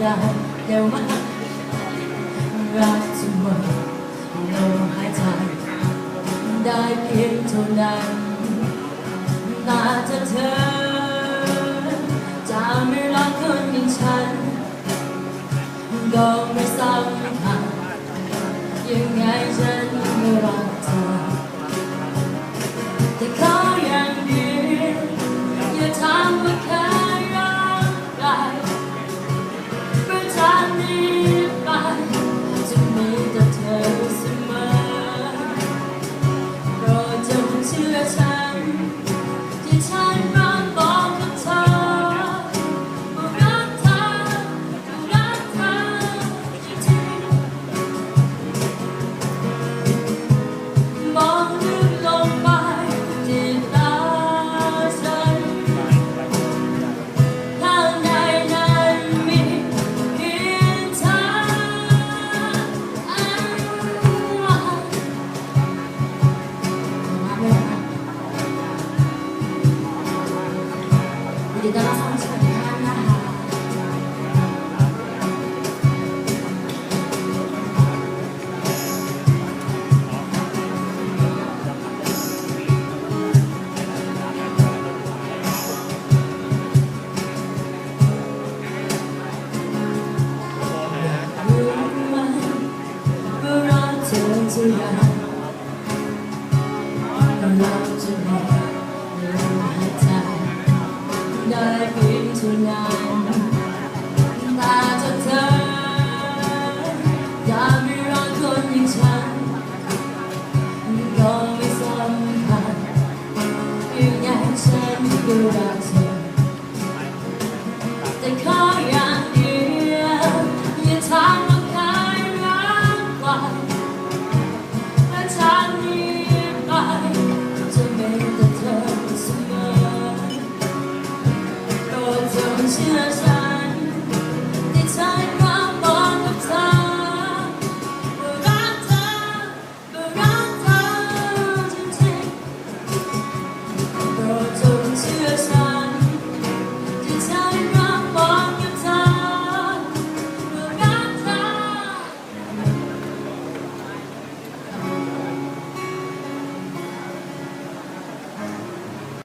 ได้แต่ว่ารักเสมอลมหายใจได้เพียงเท่านั้นตาจะเธอจะไม่รักคนอย่างฉันก็ไม่ซ้ำ ดจงาวยินดีต้อนรับเข้องนะคะรู้ไหมว่ารักเธอเท่าไรเราจะหมด เพียงเท่านั้นตาจะเธออยาไม่รักคนอย่างฉันก็ไม่สำคัญยังไงฉันก็รักเธอแต่ขอ tears